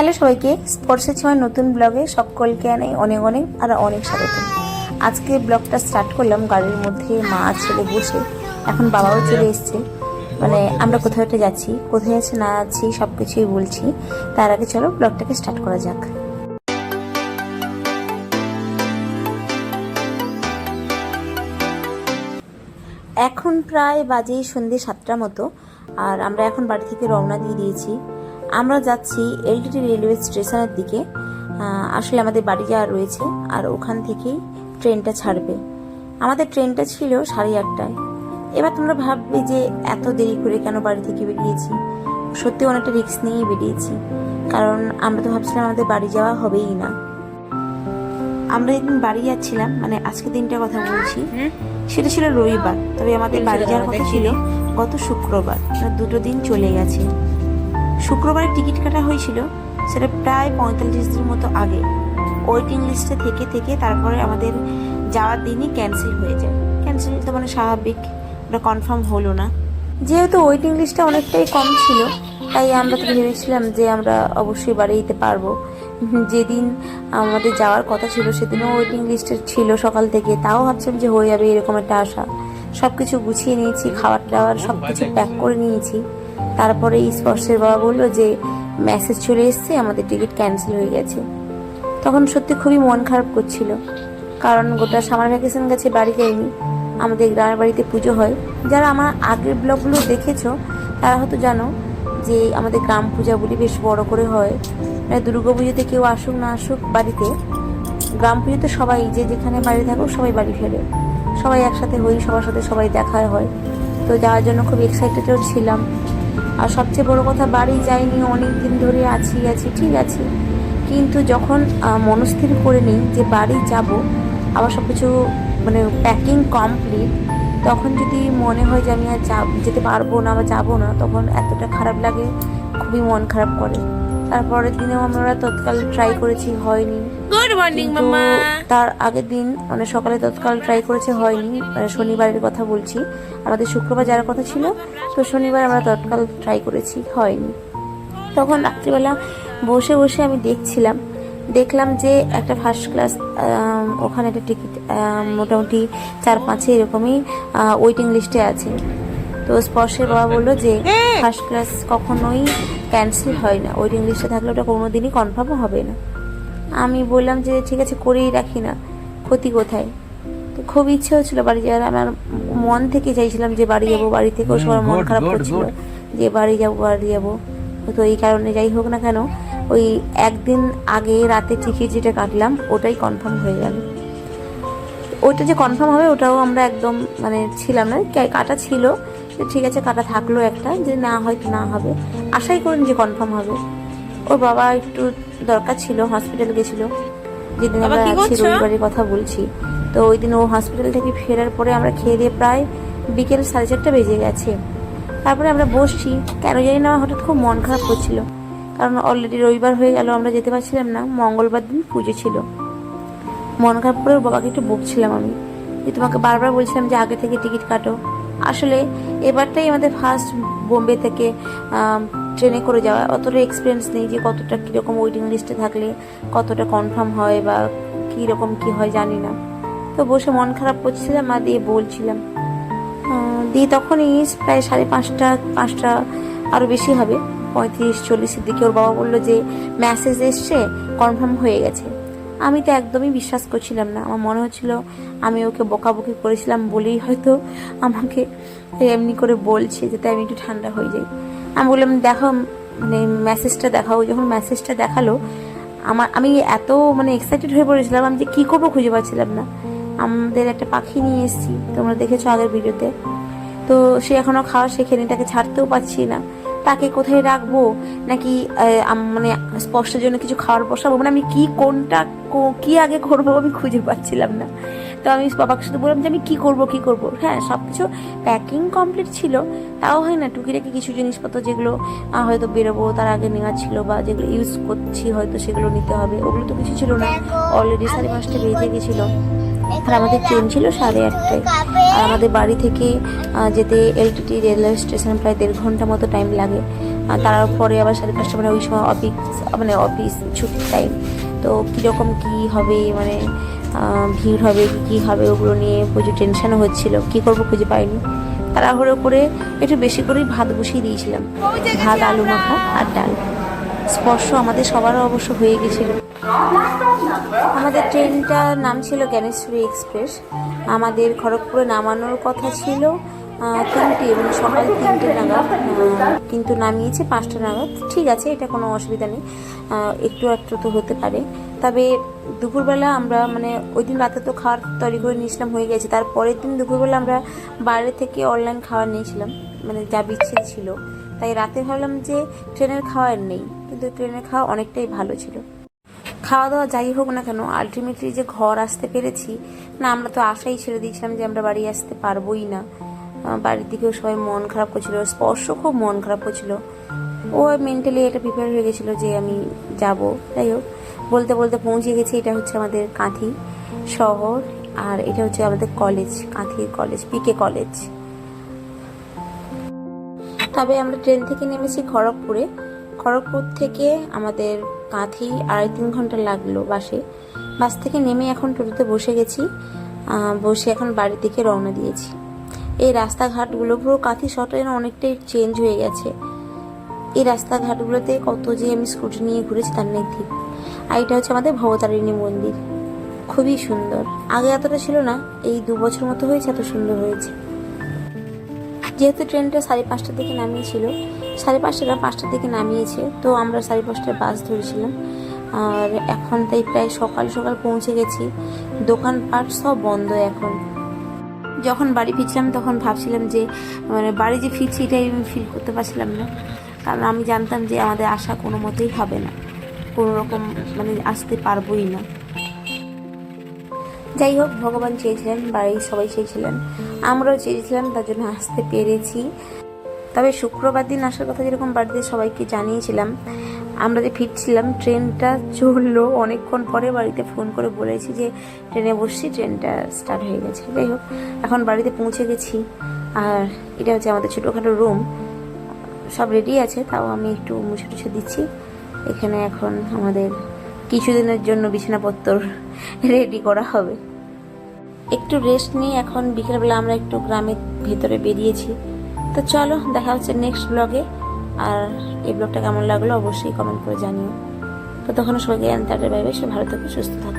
Hello সবাইকে স্পোর্টসের সময় নতুন ব্লগে সকলকে আনাই অনেক অনেক আর অনেক স্বাগত। আজকে ব্লগটা স্টার্ট করলাম গাড়ির মধ্যে মা ছেলে বসে। এখন বাবাও চলে এসছে। মানে আমরা কোথাও একটা যাচ্ছি, কোথায় আছে না আছি সব কিছুই বলছি। তার আগে চলো ব্লগটাকে স্টার্ট করা যাক। এখন প্রায় বাজে সন্ধ্যে সাতটার মতো, আর আমরা এখন বাড়ি থেকে রওনা দিয়ে দিয়েছি। আমরা যাচ্ছি এলটিটি রেলওয়ে স্টেশনের দিকে। আসলে আমাদের বাড়ি যাওয়া রয়েছে আর ওখান থেকেই ট্রেনটা ছাড়বে। আমাদের ট্রেনটা ছিল সাড়ে আটটায়। এবার তোমরা ভাববে যে এত দেরি করে কেন বাড়ি থেকে বেরিয়েছি? সত্যি অনেকটা রিস্ক নিয়েই বেরিয়েছি কারণ আমরা তো ভাবছিলাম আমাদের বাড়ি যাওয়া হবেই না। আমরা যেদিন বাড়ি যাচ্ছিলাম মানে আজকে দিনটার কথা বলছি সেটা ছিল রবিবার তবে আমাদের বাড়ি যাওয়ার কথা ছিল গত শুক্রবার মানে দুটো দিন চলে গেছে। শুক্রবারের টিকিট কাটা হয়েছিল, সেটা প্রায় পঁয়তাল্লিশ দিন মতো আগে। ওয়েটিং লিস্টে থেকে থেকে তারপরে আমাদের যাওয়ার দিনই ক্যান্সেল হয়ে যায়। ক্যান্সেল তো মানে স্বাভাবিক, ওটা কনফার্ম হলো না। যেহেতু ওয়েটিং লিস্টটা অনেকটাই কম ছিল, তাই আমরা তো ভেবেছিলাম যে আমরা অবশ্যই বাড়ি যেতে পারব। যেদিন আমাদের যাওয়ার কথা ছিল, সেদিনও ওয়েটিং লিস্টে ছিল সকাল থেকে। তাও ভাবছিলাম যে হয়ে যাবে এরকম একটা আশা। সব কিছু গুছিয়ে নিয়েছি খাবার দাবার সব কিছু প্যাক করে নিয়েছি। তারপরে স্পর্শের বাবা বলল যে মেসেজ চলে এসেছে, আমাদের টিকিট ক্যান্সেল হয়ে গেছে। তখন সত্যি খুবই মন খারাপ করছিল। কারণ গোটা সামার ভ্যাকেশন গেছে, বাড়ি যায়নি। আমাদের গ্রামের বাড়িতে পুজো হয়। যারা আমার আগের ব্লগগুলো দেখেছ, তারা হয়তো জানো যে, আমাদের গ্রাম পূজাগুলি বেশ বড় করে হয়। মানে দুর্গা পুজোতে কেউ আসুক, না আসুক, বাড়িতে। গ্রাম পুজোতে সবাই যে যেখানে বাড়ি থাকুক, সবাই বাড়ি ফেরে। সবাই একসাথে হই, সবার সাথে সবাই দেখা হয়। তো যাওয়ার জন্য খুব এক্সাইটেডও ছিলাম। আর সবচেয়ে বড় কথা, বাড়ি যাইনি অনেক দিন ধরে আছি আছি, ঠিক আছে। কিন্তু যখন মনস্থির করে নিই যে বাড়ি যাব আবার সব কিছু মানে প্যাকিং কমপ্লিট তখন যদি মনে হয় যে আমি আর যেতে পারব না বা যাব না, তখন এতটা খারাপ লাগে, খুবই মন খারাপ করে। তারপরের দিনেও আমরা তৎকাল ট্রাই করেছি হয়নি। গুড মর্নিং মামা। তার আগের দিন মানে সকালে তৎকাল ট্রাই করেছে হয়নি। মানে শনিবারের কথা বলছি। আমাদের শুক্রবার যাওয়ার কথা ছিল তো শনিবার আমরা তৎকাল ট্রাই করেছি হয়নি। তখন রাত্রিবেলা বসে বসে আমি দেখছিলাম। দেখলাম যে একটা ফার্স্ট ক্লাস ওখানে একটা টিকিট মোটামুটি চার পাঁচে এরকমই ওয়েটিং লিস্টে আছে। তো স্পর্শের বাবা বলল যে ফার্স্ট ক্লাস কখনোই ক্যান্সেল হয় না। ওয়েটিং লিস্টে থাকলে ওটা কোনো দিনই কনফার্মও হবে না। আমি বললাম যে ঠিক আছে করেই রাখি না। ক্ষতি কোথায়? তো খুব ইচ্ছে হচ্ছিল বাড়ি যাওয়ার। আমার মন থেকে চাইছিলাম যে বাড়ি যাব বাড়ি থেকেও সবার মন খারাপ করছিল যে বাড়ি যাব বাড়ি যাব। তো এই কারণে যাই হোক না কেন ওই একদিন আগে রাতে টিকিট যেটা কাটলাম ওটাই কনফার্ম হয়ে গেল। ওইটা যে কনফার্ম হবে ওটাও আমরা একদম মানে ছিলাম না কাটা ছিল। ঠিক আছে কাটা থাকল একটা যে না হয়তো না হবে। আশাই করিনি যে কনফার্ম হবে। ওর বাবা একটু দরকার ছিল হসপিটাল গেছিল। যেদিন আমরা রবিবারের কথা বলছি তো ওই দিন ও হসপিটাল থেকে ফেরার পরে আমরা খেয়ে দিয়ে প্রায় বিকেল সাড়ে চারটা বেজে গেছে। তারপরে আমরা বসছি কেন জানি না হঠাৎ খুব মন খারাপ করছিল। কারণ অলরেডি রবিবার হয়ে গেল আমরা যেতে পারছিলাম না মঙ্গলবার দিন পুজো ছিল। মন খারাপ করে ওর বাবাকে একটু বকছিলাম আমি। যে তোমাকে বারবার বলছিলাম যে আগে থেকে টিকিট কাটো। আসলে এবারটাই আমাদের ফার্স্ট বোম্বে থেকে ট্রেনে করে যাওয়া। অতটা এক্সপিরিয়েন্স নেই যে কতটা কীরকম ওয়েটিং লিস্টে থাকলে কতটা কনফার্ম হয় বা কীরকম কী হয় জানি না। তো বসে মন খারাপ করছিলাম আর দিয়ে বলছিলাম দিয়ে তখনই প্রায় সাড়ে পাঁচটা পাঁচটা আরও বেশি হবে, পঁয়ত্রিশ, চল্লিশের দিকে। ওর বাবা বলল যে মেসেজ এসছে কনফার্ম হয়ে গেছে। আমি তো একদমই বিশ্বাস করছিলাম না। আমার মনে হচ্ছিল আমি ওকে বকাবকি করেছিলাম বলেই হয়তো আমাকে এমনি করে বলছে যাতে আমি একটু ঠান্ডা হয়ে যাই। আমি বললাম, দেখো মানে মেসেজটা দেখাও। যখন মেসেজটা দেখাল, আমার, আমি এত মানে এক্সাইটেড হয়ে পড়েছিলাম আমি যে কী করব খুঁজে পাচ্ছিলাম না। আমাদের একটা পাখি নিয়ে এসেছি, তোমরা দেখেছ আগের ভিডিওতে। তো সে এখনও খাওয়া শেখেনি, তাকে ছাড়তেও পাচ্ছি না। তাকে কোথায় রাখব? নাকি মানে স্পর্শের জন্য কিছু খাওয়ার বসাবো? মানে আমি কি কোনটা কো- কি আগে করব আমি খুঁজে পাচ্ছিলাম না। তো আমি বাবাকে শুধু বললাম যে আমি কি করব কি করব? হ্যাঁ সব কিছু প্যাকিং কমপ্লিট ছিল। তাও হয় না, টুকিটাকি কিছু জিনিসপত্র যেগুলো হয়তো বেরোবো, তার আগে নেওয়া ছিল বা যেগুলো ইউজ করছি, হয়তো সেগুলো নিতে হবে, ওগুলো তো কিছু ছিল না। অলরেডি সাড়ে পাঁচটা বেজে গেছিল। আর আমাদের ট্রেন ছিল সাড়ে আটটায়। আর আমাদের বাড়ি থেকে যেতে এলটিটি রেলওয়ে স্টেশন প্রায় দেড় ঘণ্টা মতো টাইম লাগে। তারপরে আবার সাড়ে পাঁচটা মানে ওই সময় অফিস মানে অফিস ছুটির টাইম তো কীরকম কী হবে মানে ভিড় হবে, কি কী হবে ওগুলো নিয়ে প্রচুর টেনশানও হচ্ছিল। কী করব খুঁজে পাইনি। তাড়াহুড়ো করে একটু বেশি করেই ভাত বসিয়ে দিয়েছিলাম। ভাত, আলু মাখা আর ডাল। স্পর্শ আমাদের সবারও অবশ্য হয়ে গেছিল। আমাদের ট্রেনটার নাম ছিল জ্ঞানেশ্বরী এক্সপ্রেস আমাদের খড়গপুরে নামানোর কথা ছিল। তিনটে মানে সকাল তিনটে নাগাদ কিন্তু নামিয়েছে পাঁচটা নাগাদ। ঠিক আছে, এটা কোনো অসুবিধা নেই। একটু একটু তো হতে পারে। তবে দুপুরবেলা আমরা মানে ওই দিন রাতে তো খাওয়ার তৈরি করে নিয়েছিলাম, হয়ে গেছে। তারপরের দিন দুপুরবেলা আমরা বাইরে থেকে অনলাইন খাবার নিয়েছিলাম মানে যা বিচ্ছিরি ছিল। তাই রাতে ভাবলাম যে ট্রেনের খাওয়ার নেই, কিন্তু ট্রেনের খাওয়া অনেকটাই ভালো ছিল। খাওয়া দাওয়া যাই হোক না কেন আলটিমেটলি যে ঘর আসতে পেরেছি, না, আমরা তো আশাই ছেড়ে দিয়েছিলাম যে আমরা বাড়ি আসতে পারবোই না। বাড়ির দিকেও সবাই মন খারাপ করছিল স্পর্শ খুব মন খারাপ করছিল। ও মেন্টালি এটা প্রিপেয়ার হয়ে গেছিল যে আমি যাব। যাই হোক, বলতে বলতে পৌঁছে গেছি, এটা হচ্ছে আমাদের কাঁথি শহর, আর এটা হচ্ছে আমাদের কলেজ কাঁথির কলেজ পিকে কলেজ তবে আমরা ট্রেন থেকে নেমেছি খড়গপুরে। খড়গপুর থেকে আমাদের কাঁথি আড়াই তিন ঘণ্টা লাগল বাসে। বাস থেকে নেমে এখন টোটোতে বসে গেছি। বসে এখন বাড়ির দিকে রওনা দিয়েছি। এই রাস্তাঘাটগুলো পুরো কাঁথি শহরটা যেন অনেকটাই চেঞ্জ হয়ে গেছে। এই রাস্তাঘাটগুলোতে কত যে আমি স্কুটি নিয়ে ঘুরেছি তার নেই ঠিক। আর এটা হচ্ছে আমাদের ভবতারিণী মন্দির। খুবই সুন্দর। আগে এতটা ছিল না, এই দু বছর মতো হয়েছে এত সুন্দর হয়েছে। যেহেতু ট্রেনটা সাড়ে পাঁচটার দিকে নামিয়েছিল, সাড়ে পাঁচটা না পাঁচটার দিকে নামিয়েছে, তো আমরা সাড়ে পাঁচটার বাস ধরেছিলাম। আর এখন তাই প্রায় সকাল সকাল পৌঁছে গেছি। দোকানপাট সব বন্ধ এখন। যখন বাড়ি ফিরছিলাম, তখন ভাবছিলাম যে মানে বাড়ি যে ফিরছি, এটাই আমি ফিল করতে পারছিলাম না। কারণ আমি জানতাম যে আমাদের আশা কোনো মতেই হবে না। কোনো রকম মানে আসতে পারবোই না। যাই হোক, ভগবান চেয়েছিলেন, বাড়ির সবাই চেয়েছিলেন। আমরাও চেয়েছিলাম, তার জন্য আসতে পেরেছি। তবে শুক্রবার দিন আসার কথা যেরকম বাড়িতে সবাইকে জানিয়েছিলাম আমরা যে ফিরছিলাম, ট্রেনটা চলল অনেকক্ষণ পরে বাড়িতে ফোন করে বলেছি যে, ট্রেনে বসছি, ট্রেনটা স্টার্ট হয়ে গেছে। যাই হোক, এখন বাড়িতে পৌঁছে গেছি। আর এটা হচ্ছে আমাদের ছোটোখাটো রুম সব রেডি আছে, তাও আমি একটু মুছে টুছে দিচ্ছি। এখানে এখন আমাদের কিছুদিনের জন্য বিছানাপত্র রেডি করা হবে। একটু রেস্ট নিয়ে এখন বিকেলবেলা আমরা একটু গ্রামের ভেতরে বেরিয়েছি। তো চলো, দেখা হচ্ছে নেক্সট ব্লগে আর এই ব্লগটা কেমন লাগল অবশ্যই কমেন্ট করে জানিও। তো তখন সবাইকে তাদের বাইবে সে ভালো থাকবে সুস্থ থাকো।